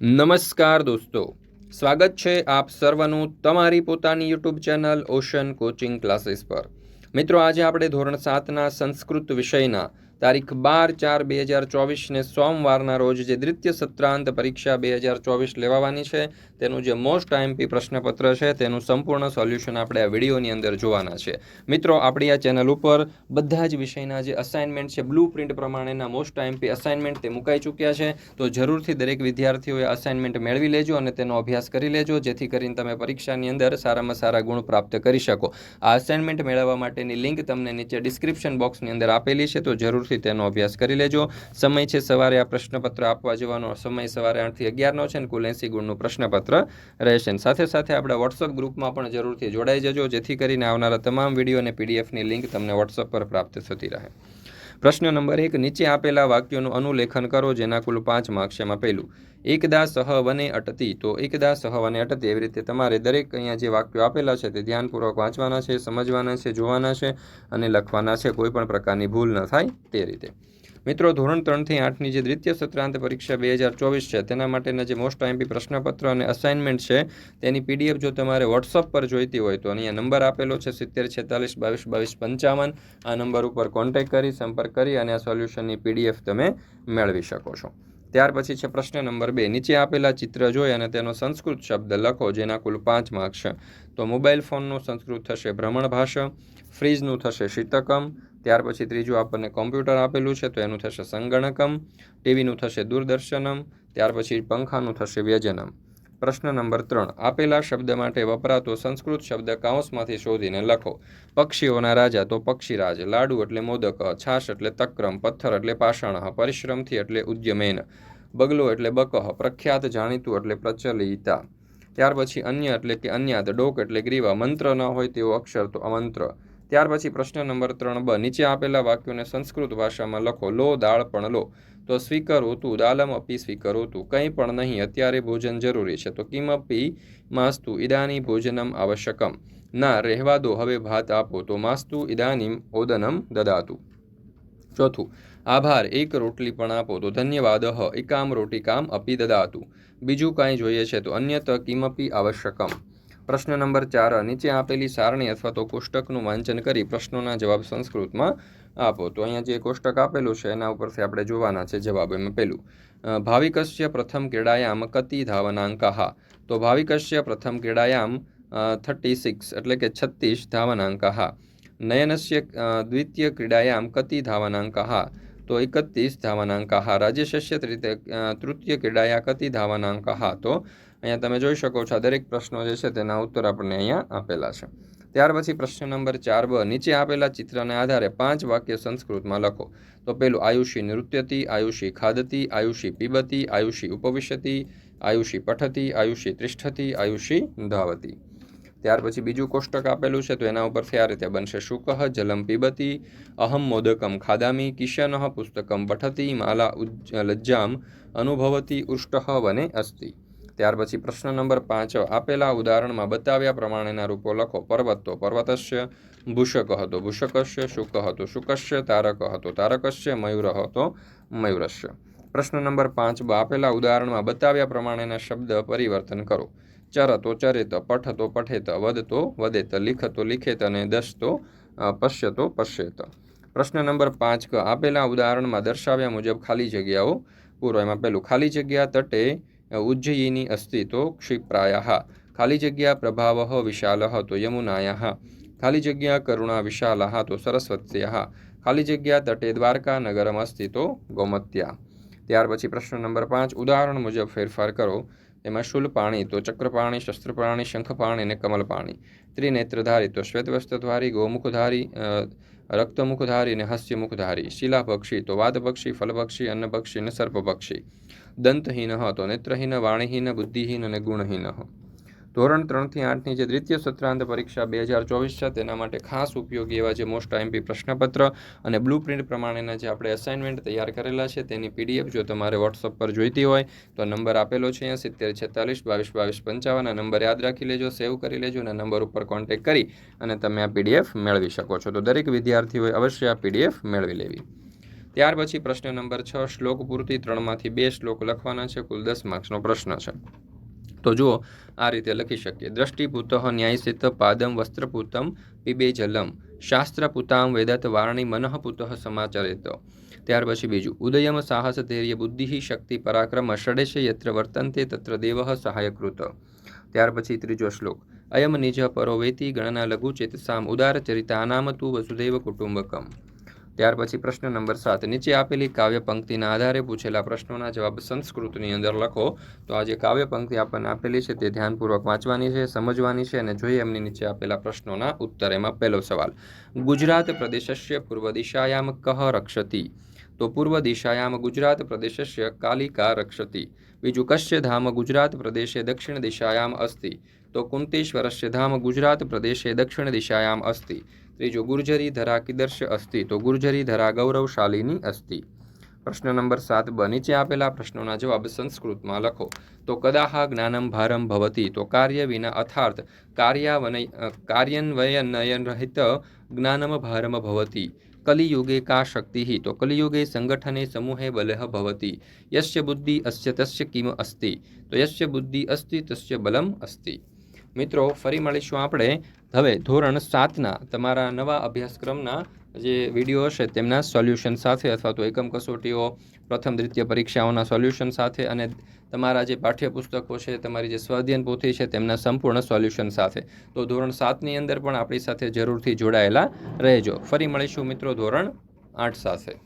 નમસ્કાર દોસ્તો. સ્વાગત છે આપ સર્વનું તમારી પોતાની YouTube channel ocean coaching classes પર. મિત્રો, આજે આપણે ધોરણ સાતના સંસ્કૃત વિષયના તારીખ બાર ચાર બે હજાર ચોવીસને સોમવારના રોજ જે દ્વિતીય સત્રાંત પરીક્ષા બે હજાર ચોવીસ લેવાવાની છે તેનું જે મોસ્ટ આઈએમપી પ્રશ્નપત્ર છે, તેનું સંપૂર્ણ સોલ્યુશન આપણે આ વિડીયોની અંદર જોવાના છે. મિત્રો, આપણી આ ચેનલ ઉપર બધા જ વિષયના જે અસાઇનમેન્ટ છે બ્લુ પ્રિન્ટ પ્રમાણેના મોસ્ટ આઈએમપી અસાઇનમેન્ટ તે મુકાઈ ચૂક્યા છે. તો જરૂરથી દરેક વિદ્યાર્થીઓએ અસાઇનમેન્ટ મેળવી લેજો અને તેનો અભ્યાસ કરી લેજો, જેથી કરીને તમે પરીક્ષાની અંદર સારામાં સારા ગુણ પ્રાપ્ત કરી શકો. આ અસાઇનમેન્ટ મેળવવા માટેની લિંક તમને નીચે ડિસ્ક્રિપ્શન બોક્સની અંદર આપેલી છે, તો જરૂરથી તેનો અભ્યાસ કરી લેજો. સમય છે, સવારે આ પ્રશ્નપત્ર આપવા જવાનો. સમય સવારે આઠથી અગિયારનો છે અને કુલ એંસી ગુણનું પ્રશ્નપત્ર. રહેશે. અને સાથે સાથે આપણા વોટ્સઅપ ગ્રુપમાં પણ જરૂરથી જોડાઈ જજો, જેથી કરીને આવનારા તમામ વીડિયો અને પીડીએફની લિંક તમને વોટ્સઅપ પર પ્રાપ્ત થતી રહે. પ્રશ્ન નંબર એક, નીચે આપેલા વાક્યોનું અનુલેખન કરો, જેના કુલ પાંચ માર્ક્સ એમાં પહેલું, એકદા સહ વને અટતી. તો એકદા સહ વને અટતી એવી રીતે તમારે દરેક અહીંયા જે વાક્યો આપેલા છે તે ધ્યાનપૂર્વક વાંચવાના છે, સમજવાના છે, જોવાના છે અને લખવાના છે, કોઈ પણ પ્રકારની ભૂલ ન થાય તે રીતે. મિત્રો, ધોરણ ત્રણથી આઠની જે દ્વિતીય સત્રાંત પરીક્ષા બે હજાર ચોવીસ છે, તેના માટેના જે મોસ્ટ આઈમ્પી પ્રશ્નપત્ર અને અસાઇનમેન્ટ છે, તેની પીડીએફ જો તમારે વોટ્સઅપ પર જોઈતી હોય તો અહીંયા નંબર આપેલો છે, સિત્તેર, છેતાલીસ, બાવીસ બાવીસ, પંચાવન. આ નંબર ઉપર કોન્ટેક્ટ કરી, સંપર્ક કરી અને આ સોલ્યુશનની પીડીએફ તમે મેળવી શકો છો. ત્યાર પછી છે પ્રશ્ન નંબર બે. નીચે આપેલા ચિત્ર જોઈ અને તેનો સંસ્કૃત શબ્દ લખો, જેના કુલ પાંચ માર્ક્સ છે. તો મોબાઈલ ફોનનું સંસ્કૃત થશે ભ્રમણ ભાષા, ફ્રીજનું થશે શીતકમ ત્યાર પછી ત્રીજું આપણને કોમ્પ્યુટર આપેલું છે, તો એનું થશે સંગણકમ, ટીવીનું થશે દૂરદર્શનમ, ત્યાર પછી પંખાનું થશે વ્યજનમ. પ્રશ્ન નંબર ત્રણ, આપેલા શબ્દ માટે વપરાતો સંસ્કૃત શબ્દ કાઉન્સમાંથી શોધીને લખો. પક્ષીઓના રાજા તો પક્ષીરાજ, લાડુ એટલે મોદક, છાશ એટલે તક્રમ, પથ્થર એટલે પાષાણ, પરિશ્રમથી એટલે ઉદ્યમેન, બગલો એટલે બકહ, પ્રખ્યાત જાણીતું એટલે પ્રચલિતા. ત્યાર પછી અન્ય એટલે કે અન્યાદ, ડોક એટલે ગ્રીવા, મંત્ર ન હોય તેવો અક્ષર તો અમંત્ર. ત્યાર પછી પ્રશ્ન નંબર ત્રણ બ, નીચે આપેલા વાક્યોને સંસ્કૃત ભાષામાં લખો, લો, દાળ પણ લો. તો સ્વીકરોતું દાલમ અપી સ્વીકરોતું કંઈ પણ નહીં, અત્યારે ભોજન જરૂરી છે. તો કિમપી માસ્તુ ઇદાની ભોજનમ આવશ્યકમ. ના, રહેવા દો, હવે ભાત આપો. તો માસ્તુ ઇદાનીમ ઓદનમ દદાતું. ચોથું, આભાર, એક રોટલી પણ આપો. તો ધન્યવાદ એકામ રોટિકામ અપી દદાતું. બીજું કાંઈ જોઈએ છે તો અન્યત કિમપી આવશ્યકમ. પ્રશ્ન નંબર ચાર, નીચે આપેલી સારણી અથવા તો કોષ્ટકનું વાંચન કરી પ્રશ્નોના જવાબ સંસ્કૃતમાં આપો. તો અહીંયા જે કોષ્ટક આપેલું છે, એના ઉપરથી આપણે જોવાના છે જવાબ એમાં પહેલું ભાવિકસ્ય પ્રથમ ક્રીડાયામ કતિ ધાવનાંકાહ તો ભાવિકસ્ય પ્રથમ ક્રીડાયામ થર્ટી સિક્સ એટલે કે છત્તીસ ધાવનાંકાહ નયનસ્ય દ્વિતીય ક્રીડાયામ કતિ ધાવનાંકાહ તો એકત્રીસ ધાવનાંકાહ રાજ્યશસ્ય તૃતીય ક્રીડાયા કતિ ધાવનાંકાહ તો અહીંયા તમે જોઈ શકો છો આ દરેક પ્રશ્નો જે છે તેના ઉત્તર આપણને અહીંયા આપેલા છે. ત્યાર પછી પ્રશ્ન નંબર ચાર બ, નીચે આપેલા ચિત્રને આધારે પાંચ વાક્ય સંસ્કૃતમાં લખો. તો પેલું, આયુષી નૃત્યતી, આયુષી ખાદતી, આયુષી પીબતી, આયુષી ઉપવિશતી, આયુષી પઠતી, આયુષી ત્રિષ્ઠતી આયુષી ધાવતી. ત્યાર પછી બીજું કોષ્ટક આપેલું છે તો એના ઉપરથી આ રીતે બનશે શુકહ જલમ પીબતી, અહમ મોદકમ ખાદામી, કિશનઃ પુસ્તકમ પઠતી, માલા ઉજ્જ, લજ્જામ અનુભવતી, ઉષ્ટ વને અસ્તિ. ત્યાર પછી પ્રશ્ન નંબર પાંચ, આપેલા ઉદાહરણમાં બતાવ્યા પ્રમાણેના રૂપો લખો. પર્વત તો પર્વતસ્ય, ભૂષક હતો. ભૂષકસ્ય, શુક હતો. શુકસ્ય, તારક હતો. તારકસ્ય, મયુર હતો. મયુરસ્ય. પ્રશ્ન નંબર પાંચ, આપેલા ઉદાહરણમાં બતાવ્યા પ્રમાણેના શબ્દ પરિવર્તન કરો. ચર તો ચરેત પઠ તો પઠેત વદ તો વદેત લિખ તો લિખેત અને દશ તો પશ્ય તો પશ્યેત. પ્રશ્ન નંબર પાંચ, આપેલા ઉદાહરણમાં દર્શાવ્યા મુજબ ખાલી જગ્યાઓ પૂરો. એમાં પહેલું ખાલી જગ્યા, તટે ઉજ્જયિની અસ્તિ તો ક્ષિપ્રાયા ખાલી જગ્યા પ્રભાવ વિશાલ તો યમુનાયા ખાલી જગ્યા કરુણા વિશાલા તો સરસ્વત્યા ખાલી જગ્યા તટે દ્વારકા નગરમ અસ્તિ તો ગૌમત્યા ત્યાર પછી પ્રશ્ન નંબર પાંચ ઉદાહરણ મુજબ ફેરફાર કરો એમાં શુલપાણી તો ચક્રપાણી શસ્ત્રપાણી શંખપાણી અને કમલપાણી ત્રિનેત્રધારી તો શ્વેતવસ્ત્રધારી ગૌમુખધારી રક્તમુખધારી અને હાસ્યમુખધારી શિલાપક્ષી તો વાદપક્ષી ફલપક્ષી અન્નભક્ષી અને સર્પભક્ષી દંતહીન તો નેત્રહીન વાણીહીન બુદ્ધિહીન અને ગુણહીન ધોરણ ત્રણથી આઠની જે દ્વિતીય સત્રાંત પરીક્ષા બે હજાર ચોવીસ છે, તેના માટે ખાસ ઉપયોગી એવા જે મોસ્ટ આઈમ્પી પ્રશ્નપત્ર અને બ્લુ પ્રિન્ટ પ્રમાણેના જે આપણે અસાઇનમેન્ટ તૈયાર કરેલા છે, તેની પીડીએફ જો તમારે વોટ્સઅપ પર જોઈતી હોય, તો નંબર આપેલો છે અહીંયા સિત્તેર છેતાલીસ બાવીસ બાવીસ પંચાવન, આ નંબર યાદ રાખી લેજો, સેવ કરી લેજો અને નંબર ઉપર કોન્ટેક્ટ કરી અને તમે આ પીડીએફ મેળવી શકો છો. તો દરેક વિદ્યાર્થીઓએ અવશ્ય આ પીડીએફ મેળવી લેવી. ત્યાર પછી પ્રશ્ન નંબર છ, શ્લોક પૂરતી ત્રણમાંથી બે શ્લોક લખવાના છે, કુલ દસ માર્ક્સનો પ્રશ્ન છે. તો જુઓ, આ રીતે લખી શકીએ. દ્રષ્ટિપુત ન્યાયસિત પાદમ વસ્ત્રપુતમ પીબે જલમ શાસ્ત્રપુતામ વેદત વારણી મનઃપુત સમાચરિત. ત્યાર પછી બીજું, ઉદયમ સાહસ ધૈર્ય બુદ્ધિ શક્તિ પરાક્રમ ષડેશ યત્ર વર્તન્તે તત્ર દેવ સહાયકૃત. ત્યાર પછી ત્રીજો શ્લોક, અયમ નિજ પરો વેતી ગણના લઘુ ચેતસામ ઉદાર ચરિતાનામ તું વસુદેવ કુટુંબકમ. ત્યાર પછી પ્રશ્ન નંબર સાત. નીચે આપેલી કાવ્ય પંક્તિના આધારે પૂછેલા પ્રશ્નોના જવાબ સંસ્કૃતની અંદર લખો. તો આ જે કાવ્ય પંક્તિ આપણને આપેલી છે તે ધ્યાનપૂર્વક વાંચવાની છે, સમજવાની છે અને જોઈએ એમની નીચે આપેલા પ્રશ્નોના ઉત્તર. એમાં પહેલો સવાલ, ગુજરાત પ્રદેશસ્ય પૂર્વ દિશાયામ કહ રક્ષતી? તો પૂર્વ દિશાયામ ગુજરાત પ્રદેશસ્ય કાલિકા રક્ષતિ. બીજું, કશ્ય ધામ ગુજરાત પ્રદેશે દક્ષિણ દિશાયામ અસ્તિ? તો કુંતેશ્વરસ્ય ધામ ગુજરાત પ્રદેશે દક્ષિણ દિશાયામ અસ્તિ. ત્રીજું ગુર્જરી ધરા કિદર્શ અસ્થિ તો ગુર્જરી ધરા ગૌરવશાલીની અસ્થિ પ્રશ્ન નંબર સાત, બ નીચે આપેલા પ્રશ્નોના જવાબ સંસ્કૃતમાં લખો. તો કદાહ જ્ઞાનમ ભારમ ભવતી, તો કાર્ય વિના અથાર્થ કાર્યાવનય કાર્યન્વયનયન રહિત જ્ઞાનમ ભારમ ભવતી. કલિયુગે કા શક્તિ, તો કલિયુગે સંગઠને સમૂહે બલહ ભવતી. યશ્ય બુદ્ધિ અસ્ય તસ્ય કિમ અસ્તિ? તો યશ્ય બુદ્ધિ અસ્તિ, તસ્ય બલમ અસ્તિ. મિત્રો, ફરી મળીશું આપણે હવે ધોરણ સાતના તમારા નવા અભ્યાસક્રમના જે વીડિયો હશે તેમના સોલ્યુશન સાથે અથવા તો એકમ કસોટીઓ, પ્રથમ દ્વિતીય પરીક્ષાઓના સોલ્યુશન સાથે અને તમારા જે પાઠ્યપુસ્તકો છે, તમારી જે સ્વાધ્યન પોથી છે તેમના સંપૂર્ણ સોલ્યુશન સાથે. તો ધોરણ સાતની અંદર પણ આપણી સાથે જરૂરથી જોડાયેલા રહેજો. ફરી મળીશું મિત્રો ધોરણ આઠ સાથે.